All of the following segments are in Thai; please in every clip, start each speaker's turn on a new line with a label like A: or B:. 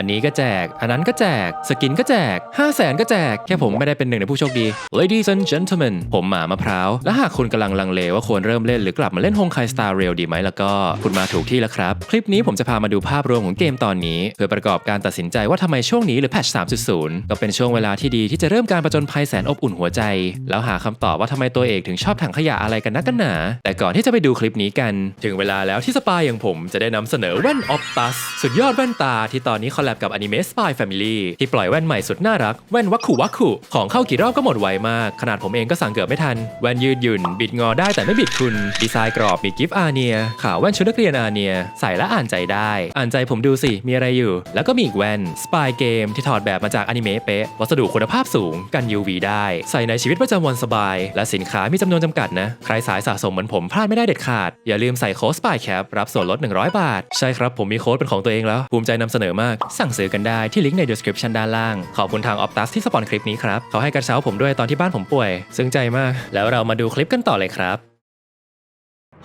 A: อันนี้ก็แจก อันนั้นก็แจก สกินก็แจก 5 0 0แสนก็แจก แค่ผมไม่ได้เป็นหนึ่งในผู้โชคดี Ladies and gentlemen ผมหมามะพร้าว และหากคุณกำลังลังเลว่าควรเริ่มเล่นหรือกลับมาเล่น Honkai Star Rail ดีไหมแล้วก็คุณมาถูกที่แล้วครับ คลิปนี้ผมจะพามาดูภาพรวมของเกมตอนนี้ เพื่อประกอบการตัดสินใจว่าทำไมช่วงนี้หรือแพทช3.0 ก็เป็นช่วงเวลาที่ดีที่จะเริ่มการประจนภัยแสนอบอุ่นหัวใจ แล้วหาคำตอบว่าทำไมตัวเอกถึงชอบถังขยะอะไรกันนักกันหนา แต่ก่อนที่จะไปดูคลิปนี้กัน ถึงเวลาแล้วที่สปายอย่างผมจะได้นำเสนอแว่นออ t ตัสสุดยอดแว่นตาที่ตอนนี้คอลแลบกับอนิเมะ Spy Family ที่ปล่อยแว่นใหม่สุดน่ารัก แว่นวัคคุวัคคุของเข้ากี่รอบก็หมดไวมาก ขนาดผมเองก็สั่งเกือบไม่ทัน แว่นยืดหยุ่น บิดงอได้แต่ไม่บิดคุณ ดีไซน์กรอบมีกิฟต์อาเนียขาวแว่นชุดนักเรียนอาเนีย ใส่และอ่านใจได้ อ่านใจผมดูสิมีอะไรอยู่ แล้วก็มีอีกแว่น Spy Game ที่ถอดแบบมาจากอนิเมะเป๊ะวัสดุคุณภาพสูงกัน UV ได้ ใส่ในชีวิตประจำวันสบาย และสินค้ามีจำนวนจำกัดนะใครสายสะสมเหมือนผมพลาดไม่ได้เด็ดขาดอย่าลืมใส่โค้ด Spy Cap รับส่วนลด 100 บาท ใช่ครับผมมีโค้ดเป็นของตัวเองแล้วภูมิใจนำเสนอมากสั่งซื้อกันได้ที่ลิงก์ใน description ด้านล่าง ขอบคุณทาง Optus ที่สปอนคลิปนี้ครับเขาให้กระเช้าผมด้วยตอนที่บ้านผมป่วย ซึ้งใจมาก แล้วเรามาดูคลิปกันต่อเลยครับ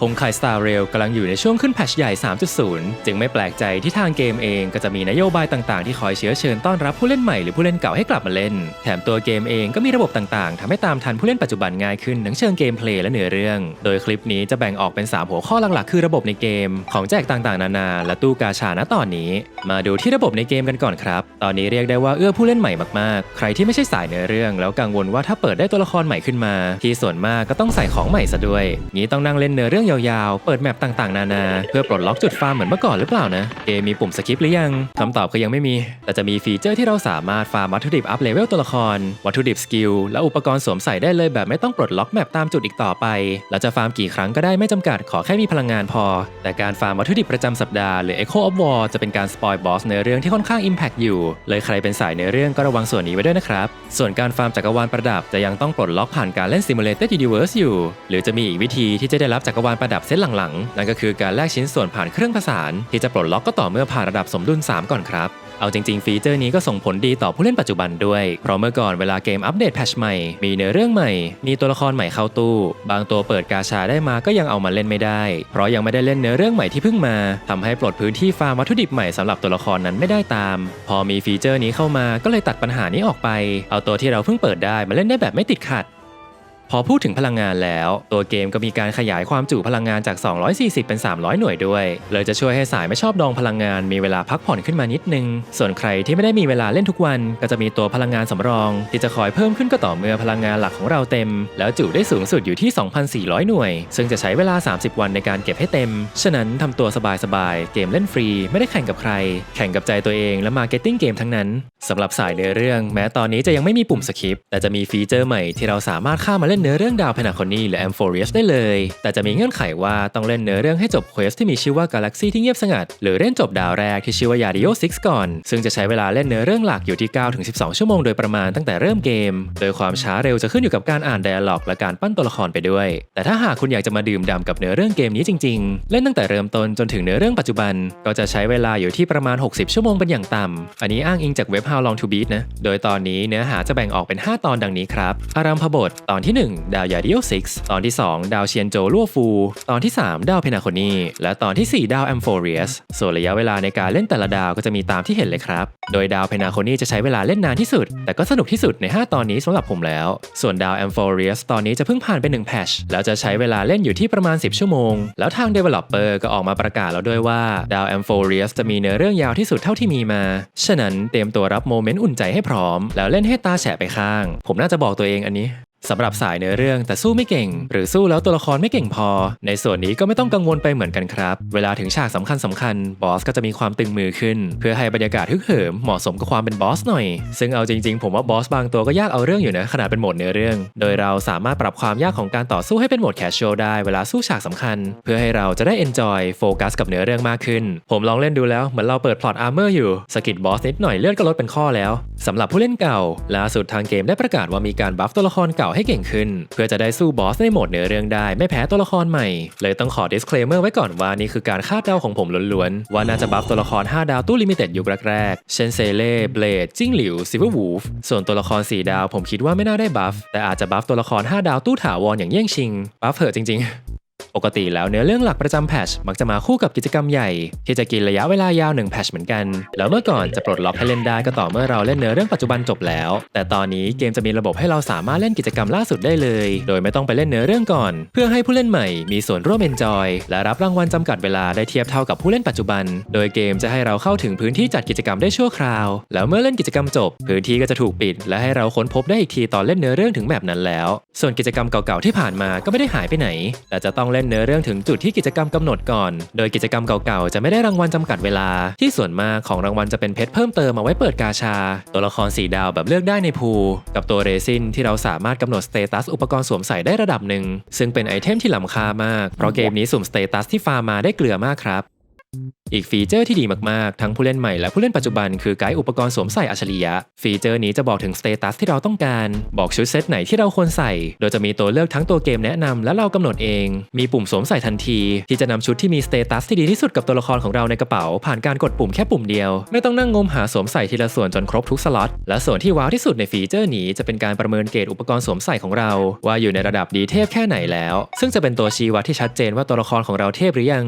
A: ฮงไคสตาร์เรลกำลังอยู่ในช่วงขึ้นแพทชใหญ่ 3.0 จึงไม่แปลกใจที่ทางเกมเองก็จะมีนโยบายต่างๆ ที่คอยเชื้อเชิญต้อนรับผู้เล่นใหม่หรือผู้เล่นเก่าให้กลับมาเล่น แถมตัวเกมเองก็มีระบบต่างๆทำให้ตามทันผู้เล่นปัจจุบันง่ายขึ้นทั้งเชิงเกมเพลย์และเนื้อเรื่อง โดยคลิปนี้จะแบ่งออกเป็น 3 หัวข้อหลักๆ คือระบบในเกม ของแจกต่างๆ นานา และตู้กาชาณตอนนี้ มาดูที่ระบบในเกมกันก่อนครับ ตอนนี้เรียกได้ว่าเอื้อผู้เล่นใหม่มากๆ ใครที่ไม่ใช่สายเนื้อเรื่อง แล้วกังวลว่าถ้าเปิดได้ตัวละครใหม่ขึ้นมา ที่ส่วนมากก็ต้องใส่ของใหม่ซะด้วยงี้ต้องนั่งเล่นเนื้อเรื่องยาวๆ เปิดแมปต่างๆ นานา เพื่อปลดล็อกจุดฟาร์มเหมือนเมื่อก่อนหรือเปล่านะ เกมมีปุ่มสกิปหรือยังคำตอบคือยังไม่มี แต่จะมีฟีเจอร์ที่เราสามารถฟาร์มวัตถุดิบอัพเลเวลตัวละคร วัตถุดิบสกิล และอุปกรณ์สวมใส่ได้เลยแบบไม่ต้องปลดล็อกแมปตามจุดอีกต่อไป เราจะฟาร์มกี่ครั้งก็ได้ไม่จำกัด ขอแค่มีพลังงานพอ แต่การฟาร์มวัตถุดิบประจำสัปดาห์หรือ Echo of War จะเป็นการสปอยบอสในเรื่องที่ค่อนข้าง Impact อยู่ เลยใครเป็นสายในเรื่องก็ระวังส่วนนี้ไว้ด้วยนะครับ ส่วนการฟาร์มจักรวาลประดับจะยังต้องปลดล็อกผ่านการเล่น Simulated Universe อยู่ หรือจะมีอีกวิธีที่จะได้รับจักรวาลประดับเซตหลังๆ นั่นก็คือการแลกชิ้นส่วนผ่านเครื่องผสาน ที่จะปลดล็อกก็ต่อเมื่อผ่านระดับสมดุล 3 ก่อนครับเอาจริง ๆ ฟีเจอร์นี้ก็ส่งผลดีต่อผู้เล่นปัจจุบันด้วย เพราะเมื่อก่อนเวลาเกมอัปเดตแพชใหม่ มีเนื้อเรื่องใหม่ มีตัวละครใหม่เข้าตู้ บางตัวเปิดกาชาได้มาก็ยังเอามาเล่นไม่ได้ เพราะยังไม่ได้เล่นเนื้อเรื่องใหม่ที่เพิ่งมาทำให้ปลดพื้นที่ฟาร์มวัตถุดิบใหม่สำหรับตัวละครนั้นไม่ได้ตาม พอมีฟีเจอร์นี้เข้ามาก็เลยตัดปัญหานี้ออกไป เอาตัวที่เราเพิ่งเปิดได้มาเล่นได้แบบไม่ติดขัด พอพูดถึงพลังงานแล้ว ตัวเกมก็มีการขยายความจุพลังงานจาก 240 เป็น 300 หน่วยด้วย เลยจะช่วยให้สายไม่ชอบดองพลังงานมีเวลาพักผ่อนขึ้นมานิดนึง ส่วนใครที่ไม่ได้มีเวลาเล่นทุกวัน ก็จะมีตัวพลังงานสำรอง ที่จะคอยเพิ่มขึ้นก็ต่อเมื่อพลังงานหลักของเราเต็ม แล้วจุได้สูงสุดอยู่ที่ 2,400 หน่วย ซึ่งจะใช้เวลา 30 วันในการเก็บให้เต็ม ฉะนั้นทำตัวสบายๆ เกมเล่นฟรี ไม่ได้แข่งกับใคร แข่งกับใจตัวเองและมาร์เก็ตติ้งเกมทั้งนั้นสำหรับสายเนื้อเรื่อง แม้ตอนนี้จะยังไม่มีปุ่มสคิปแต่จะมีฟีเจอร์ใหม่ที่เราสามารถข้ามาเล่นเนื้อเรื่องดาวพนาคอนีหรือแอมโฟเรียสได้เลย แต่จะมีเงื่อนไขว่าต้องเล่นเนื้อเรื่องให้จบเควสที่มีชื่อว่ากาแล็กซีที่เงียบสงัด หรือเล่นจบดาวแรกที่ชื่อว่ายาดิโอ6ก่อน ซึ่งจะใช้เวลาเล่นเนื้อเรื่องหลักอยู่ที่ 9-12 ชั่วโมงโดยประมาณตั้งแต่เริ่มเกม โดยความช้าเร็วจะขึ้นอยู่กับการอ่านไดอะล็อกและการปั้นตัวละครไปด้วย แต่ถ้าหากคุณอยากจะมาดื่มด่ำกับเนื้อเรื่องเกมนี้จริง ๆ เล่นตั้งแต่เริ่มต้นจนถึงเนื้อเรื่องปัจจุบัน ก็จะใช้เวลาอยู่ที่ประมาณ 60 ชั่วโมงเป็นอย่างต่ำอันนี้อ้างอิงจากเว็บ How Long to Beat นะ โดยตอนนี้เนื้อหาจะแบ่งออกเป็น 5 ตอนดังนี้ครับอารัมพบทตอนที่1 ดาวยาดิโอ6ตอนที่ 2 ดาวเชียนโจลัวฟู ตอนที่ 3 ดาวเพนาโคนีและตอนที่ 4 ดาวแอมโฟเรียสส่วนระยะเวลาในการเล่นแต่ละดาวก็จะมีตามที่เห็นเลยครับ โดยดาวเพนาโคนีจะใช้เวลาเล่นนานที่สุด แต่ก็สนุกที่สุดใน 5 ตอนนี้สำหรับผมแล้ว ส่วนดาวแอมโฟเรียสตอนนี้จะเพิ่งผ่านไป1แพชแล้วจะใช้เวลาเล่นอยู่ที่ประมาณ 10 ชั่วโมง แล้วทาง Developer ก็ออกมาประกาศแล้วด้วยว่าดาวแอมโฟเรียสจะมีเนื้อเรื่องยาวที่สุดเท่าที่มีมา ฉะนั้นเตรียมตัวรับโมเมนต์อุ่นใจให้พร้อม แล้วเล่นให้ตาแฉะไปข้าง ผมน่าจะบอกตัวเองอันนี้ สำหรับสายเนื้อเรื่องแต่สู้ไม่เก่ง หรือสู้แล้วตัวละครไม่เก่งพอ ในส่วนนี้ก็ไม่ต้องกังวลไปเหมือนกันครับ เวลาถึงฉากสำคัญสำคัญบอสก็จะมีความตึงมือขึ้น เพื่อให้บรรยากาศฮึกเหิมเหมาะสมกับความเป็นบอสหน่อย ซึ่งเอาจริงๆ ผมว่าบอสบางตัวก็ยากเอาเรื่องอยู่นะขนาดเป็นโหมดเนื้อเรื่อง โดยเราสามารถปรับความยากของการต่อสู้ให้เป็นโหมดแคชช a l ได้เวลาสู้ฉากสำคัญ เพื่อให้เราจะได้ enjoy โฟกัสกับเนื้อเรื่องมากขึ้น ผมลองเล่นดูแล้วเหมือนเราเปิดพลอตอาร์เมอร์อยู่สกิดบอสนิดหน่อยเลือดก็ลดเป็นข้อแล้วสำหรับผู้เล่นเก่าล่าสุดทางเกมได้ประกาศว่ามีการบัฟตัวละครเก่าให้เก่งขึ้น เพื่อจะได้สู้บอสในโหมดเนื้อเรื่องได้ไม่แพ้ตัวละครใหม่ เลยต้องขอ disclaimer ไว้ก่อนว่านี่คือการคาดเดาของผมล้วนๆ ว่าน่าจะบัฟตัวละคร 5 ดาวตู้ลิมิเต็ดยุคแรกๆ เชนเซเล่ เบลด จิ้งหลิว ซิเวอร์วูฟ ส่วนตัวละคร 4 ดาวผมคิดว่าไม่น่าได้บัฟ แต่อาจจะบัฟตัวละคร 5 ดาวตู้ถาวรอย่างเย่ยงชิง บัฟเถอะจริงๆ ปกติแล้วเนื้อเรื่องหลักประจำแพชมักจะมาคู่กับกิจกรรมใหญ่ ที่จะกินระยะเวลายาว1แพชเหมือนกัน แล้วเมื่อก่อนจะปลดล็อกให้เล่นได้ก็ต่อเมื่อเราเล่นเนื้อเรื่องปัจจุบันจบแล้ว แต่ตอนนี้เกมจะมีระบบให้เราสามารถเล่นกิจกรรมล่าสุดได้เลย โดยไม่ต้องไปเล่นเนื้อเรื่องก่อน เพื่อให้ผู้เล่นใหม่มีส่วนร่วมเอนจอยและรับรางวัลจำกัดเวลาได้เทียบเท่ากับผู้เล่นปัจจุบัน โดยเกมจะให้เราเข้าถึงพื้นที่จัดกิจกรรมได้ชั่วคราว แล้วเมื่อเล่นกิจกรรมจบ พื้นที่ก็จะถูกปิด และให้เราค้นพบได้อีกทีตอนเล่นเนื้อเรื่องถึงแบบนั้นแล้ว ส่วนกิจกรรมเก่าๆที่ผ่านมาก็ไม่ได้หายไปไหน แต่จะต้องเล่นเนื้อเรื่องถึงจุดที่กิจกรรมกำหนดก่อน โดยกิจกรรมเก่าๆ จะไม่ได้รางวัลจำกัดเวลา ที่ส่วนมากของรางวัลจะเป็นเพชรเพิ่มเติมมาไว้เปิดกาชา ตัวละครสีดาวแบบเลือกได้ในพูกับตัวเรซินที่เราสามารถกำหนดสเตตัสอุปกรณ์สวมใส่ได้ระดับหนึ่งซึ่งเป็นไอเทมที่ล้ำค่ามากเพราะเกมนี้สุ่มสเตตัสที่ฟาร์มมาได้เกลือมากครับ อีกฟีเจอร์ที่ดีมาก ๆ ทั้งผู้เล่นใหม่และผู้เล่นปัจจุบันคือไกด์อุปกรณ์สวมใส่อัจฉริยะ ฟีเจอร์นี้จะบอกถึงสเตตัสที่เราต้องการ บอกชุดเซตไหนที่เราควรใส่ โดยจะมีตัวเลือกทั้งตัวเกมแนะนำและเรากำหนดเอง มีปุ่มสวมใส่ทันที ที่จะนำชุดที่มีสเตตัสที่ดีที่สุดกับตัวละครของเราในกระเป๋า ผ่านการกดปุ่มแค่ปุ่มเดียว ไม่ต้องนั่งงมหาสวมใส่ทีละส่วนจนครบทุกสล็อต และส่วนที่ว้าวที่สุดในฟีเจอร์นี้จะเป็นการประเมินเกรดอุปกรณ์สวมใส่ของเรา ว่าอยู่ในระดับดีเทพแค่ไหนแล้ว ซึ่งจะเป็นตัวชี้วัดที่ชัดเจนว่าตัวละครของเราเทพหรือยัง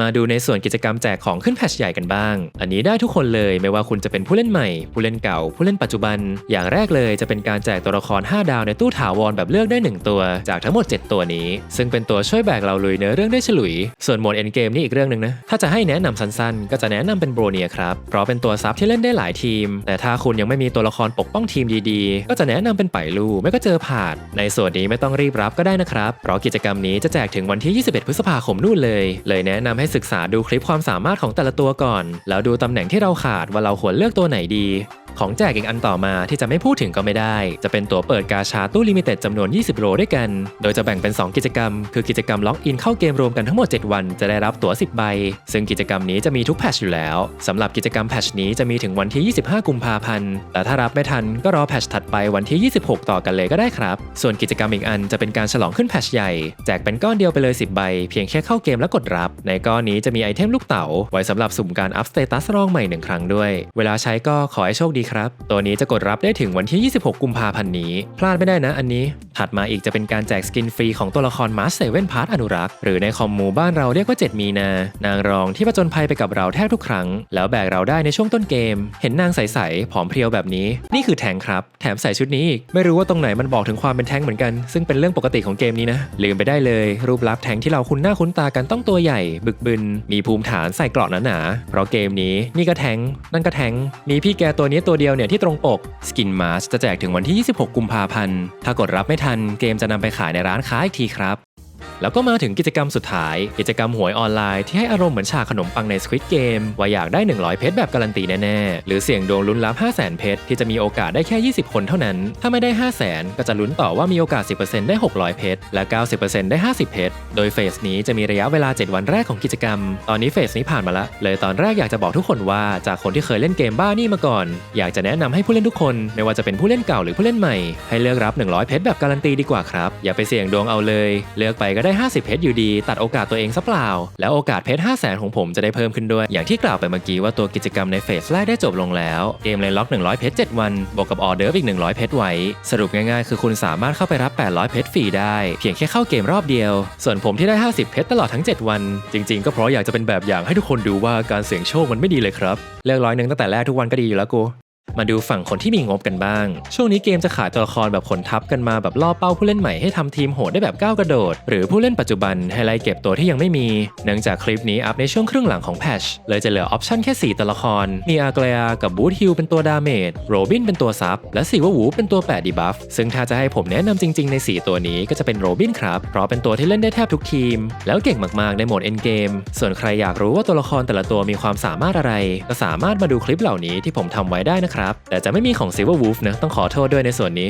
A: มาดูในส่วนกิจกรรมแจกของขึ้นแพทชใหญ่กันบ้าง อันนี้ได้ทุกคนเลยไม่ว่าคุณจะเป็นผู้เล่นใหม่ ผู้เล่นเก่า ผู้เล่นปัจจุบัน อย่างแรกเลยจะเป็นการแจกตัวละคร 5 ดาวในตู้ถาวรแบบเลือกได้ 1 ตัว จากทั้งหมด 7 ตัวนี้ ซึ่งเป็นตัวช่วยแบกเราลุยเนื้อเรื่องได้ฉลุย ส่วนโหมดเอ็นเกมนี่อีกเรื่องหนึ่งนะ ถ้าจะให้แนะนำสั้นๆ ก็จะแนะนำเป็นโบรเนียครับ เพราะเป็นตัวซับที่เล่นได้หลายทีม แต่ถ้าคุณยังไม่มีตัวละครปกป้องทีมดีๆ ก็จะแนะนำเป็นไปลูไม่ก็เจอผาด ในส่วนนี้ไม่ต้องรีบรับก็ได้นะครับ เพราะกิจกรรมนี้จะแจกถึงวันที่ 21 พฤษภาคมนู่นเลย เลยแนะนำให้ศึกษาดูคลิปความสามารถของแต่ละตัวก่อน แล้วดูตำแหน่งที่เราขาดว่าเราควรเลือกตัวไหนดี ของแจกอีกอันต่อมาที่จะไม่พูดถึงก็ไม่ได้ จะเป็นตัวเปิดกาชาตู้ลิมิเต็ดจำนวน 20 โรด้วยกัน โดยจะแบ่งเป็น 2 กิจกรรม คือกิจกรรมล็อกอินเข้าเกมรวมกันทั้งหมด 7 วันจะได้รับตั๋ว 10 ใบ ซึ่งกิจกรรมนี้จะมีทุกแพชอยู่แล้วสำหรับกิจกรรมแพชนี้จะมีถึงวันที่ 25 กุมภาพันธ์แต่ถ้ารับไม่ทันก็รอแพชถัดไปวันที่ 26 ต่อกันเลยก็ได้ครับ ส่วนกิจกรรมอีกอันจะเป็นการฉลองขึ้นแพชใหญ่แจกเป็นก้อนเดียวไปเลย 10 ใบ เพียงแค่เข้าเกมและกดรับในก้อนอนนี้จะมีไอเทมลูกเต๋าไว้สำหรับสุ่มการอัพสเตตัสรองใหม่หนึ่งครั้งด้วย เวลาใช้ก็ขอให้โชคดีครับ ตัวนี้จะกดรับได้ถึงวันที่ 26 กุมภาพันธ์นี้ พลาดไม่ได้นะอันนี้ ถัดมาอีกจะเป็นการแจกสกินฟรีของตัวละครมาสเซเว่นพาร์ทอนุรักษ์หรือในคอมมูบ้านเราเรียกว่า 7 มีนา นางรองที่ผจญภัยไปกับเราแทบทุกครั้ง แล้วแบกเราได้ในช่วงต้นเกม เห็นนางใสๆผอมเพรียวแบบนี้ นี่คือแทงครับ แถมใส่ชุดนี้อีกไม่รู้ว่าตรงไหนมันบอกถึงความเป็นแทงเหมือนกัน ซึ่งเป็นเรื่องปกติของเกมนี้นะลืมไปได้เลย รูปลักษณ์แทงที่เราคุ้นหน้าคุ้นตากันต้องตัวใหญ่บึกบึน มีภูมิฐานใส่เกราะหนาๆเพราะเกมนี้นี่ก็แทงนั่นก็แทงมีพี่แกตัวนี้ตัวเดียวเนี่ยที่ตรงปกสกินมาสจะแจกถึงวันที่ 26 กุมภาพันธ์ถ้ากดรับไม่ทันเกมจะนำไปขายในร้านค้าอีกทีครับ แล้วก็มาถึงกิจกรรมสุดท้าย กิจกรรมหวยออนไลน์ที่ให้อารมณ์เหมือนฉากขนมปังใน Squid Game ว่าอยากได้ 100 เพชรแบบการันตีแน่ ๆ หรือเสี่ยงดวงลุ้นรับ 5 0 0 0 0 0เพชรที่จะมีโอกาสได้แค่ 20 คนเท่านั้น ถ้าไม่ได้5 0 0 0 0 0 ก็จะลุ้นต่อว่ามีโอกาส 10%ได้ 600 เพชรและ 90%ได้ 50 เพชรโดยเฟสนี้จะมีระยะเวลา 7 วันแรกของกิจกรรม ตอนนี้เฟสนี้ผ่านมาละเลยตอนแรกอยากจะบอกทุกคนว่าจากคนที่เคยเล่นเกมบ้านี่มาก่อน อยากจะแนะนำให้ผู้เล่นทุกคน ไม่ว่าจะเป็นผู้เล่นเก่าหรือผู้เล่นใหม่ให้เลือกรับ 100 เพชรแบบการันตีดีกว่าครับอย่าไปเสี่ยงดวงเอาเลย เลือกไปก็ไได้ 50 เพชรอยู่ดี ตัดโอกาสตัวเองซะเปล่า แล้วโอกาสเพชร5 0 0 0 0 0ของผมจะได้เพิ่มขึ้นด้วย อย่างที่กล่าวไปเมื่อกี้ว่าตัวกิจกรรมในเฟสแรกได้จบลงแล้วเกมเลยล็อก 100 เพชร 7 วัน บวกกับออเดอร์ฟอีก 100 เพชรไว้ สรุปง่ายๆ คือคุณสามารถเข้าไปรับ 800 เพชรฟรีได้ เพียงแค่เข้าเกมรอบเดียว ส่วนผมที่ได้ 50 เพชรตลอดทั้ง 7 วัน จริง ๆ ก็เพราะอยากจะเป็นแบบอย่างให้ทุกคนดูว่าการเสี่ยงโชคมันไม่ดีเลยครับเลือกร้อยหนึ่งตั้งแต่แรกทุกวันก็ดีอยู่แล้วกู มาดูฝั่งคนที่มีงบกันบ้าง ช่วงนี้เกมจะขายตัวละครแบบขนทับกันมาแบบล่อเป้าผู้เล่นใหม่ให้ทำทีมโหดได้แบบก้าวกระโดด หรือผู้เล่นปัจจุบันให้ไล่เก็บตัวที่ยังไม่มี เนื่องจากคลิปนี้อัพในช่วงครึ่งหลังของแพชเลยจะเหลือออปชั่นแค่ 4 ตัวละคร มีอาเกลียกับบูธฮิลเป็นตัวดาเมจโรบินเป็นตัวซับ และสีววูเป็นตัว8ดีบัฟ ซึ่งถ้าจะให้ผมแนะนำจริง ๆ ใน 4 ตัวนี้ก็จะเป็นโรบินครับ เพราะเป็นตัวที่เล่นได้แทบทุกทีม แล้วเก่งมากๆในโหมดเอ็นเกม ส่วนใครอยากรู้ว่าตัวละครแต่ละตัวมีความสามารถอะไร ก็สามารถมาดูคลิปเหล่านี้ที่ผมทำไว้ได้นะครับแต่จะไม่มีของ Silver Wolf นะต้องขอโทษด้วยในส่วนนี้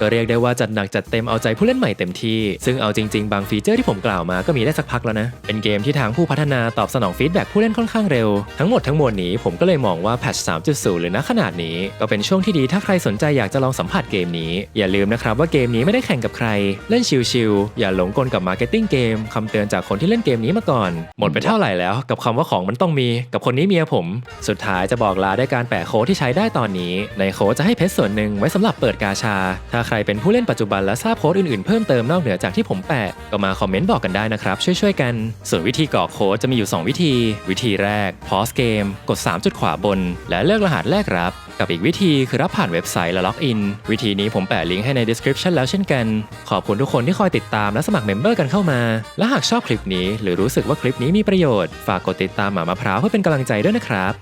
A: ก็เรียกได้ว่าจัดหนักจัดเต็มเอาใจผู้เล่นใหม่เต็มที่ ซึ่งเอาจริงๆ บางฟีเจอร์ที่ผมกล่าวมาก็มีได้สักพักแล้วนะ เป็นเกมที่ทางผู้พัฒนาตอบสนองฟีดแบ็กผู้เล่นค่อนข้างเร็ว ทั้งหมดทั้งมวลนี้ผมก็เลยมองว่าแพทช3.0 หรือณขนาดนี้ ก็เป็นช่วงที่ดีถ้าใครสนใจอยากจะลองสัมผัสเกมนี้ อย่าลืมนะครับว่าเกมนี้ไม่ได้แข่งกับใคร เล่นชิลๆอย่าหลงกลกับมาร์เก็ตติ้งเกมคำเตือนจากคนที่เล่นเกมนี้มาก่อน หมดไปเท่าไหร่แล้ว กับคำว่าของมันต้องมี กับคนนี้เมียผม สุดท้ายจะบอกลาด้วยการแปะโค้ดที่ใช้ได้ตอนนี้ ในโค้ดจะให้เพชรส่วนหนึ่งไว้สำหรับเปิดกาชาถ้าใครเป็นผู้เล่นปัจจุบันและทราบโค้ดอื่นๆ เพิ่มเติมนอกเหนือจากที่ผมแปะ ก็มาคอมเมนต์บอกกันได้นะครับ ช่วยๆกัน ส่วนวิธีกรอกโค้ดจะมีอยู่ 2 วิธี วิธีแรก pause เกมกด 3 จุดขวาบน และเลือกรหัสแรกรับ กับอีกวิธีคือรับผ่านเว็บไซต์และล็อกอิน วิธีนี้ผมแปะลิงก์ให้ใน description แล้วเช่นกัน ขอบคุณทุกคนที่คอยติดตามและสมัครเมมเบอร์กันเข้ามา และหากชอบคลิปนี้ หรือรู้สึกว่าคลิปนี้มีประโยชน์ ฝากกดติดตามหมามะพร้าวเพื่อเป็นกำลังใจด้วยนะครับ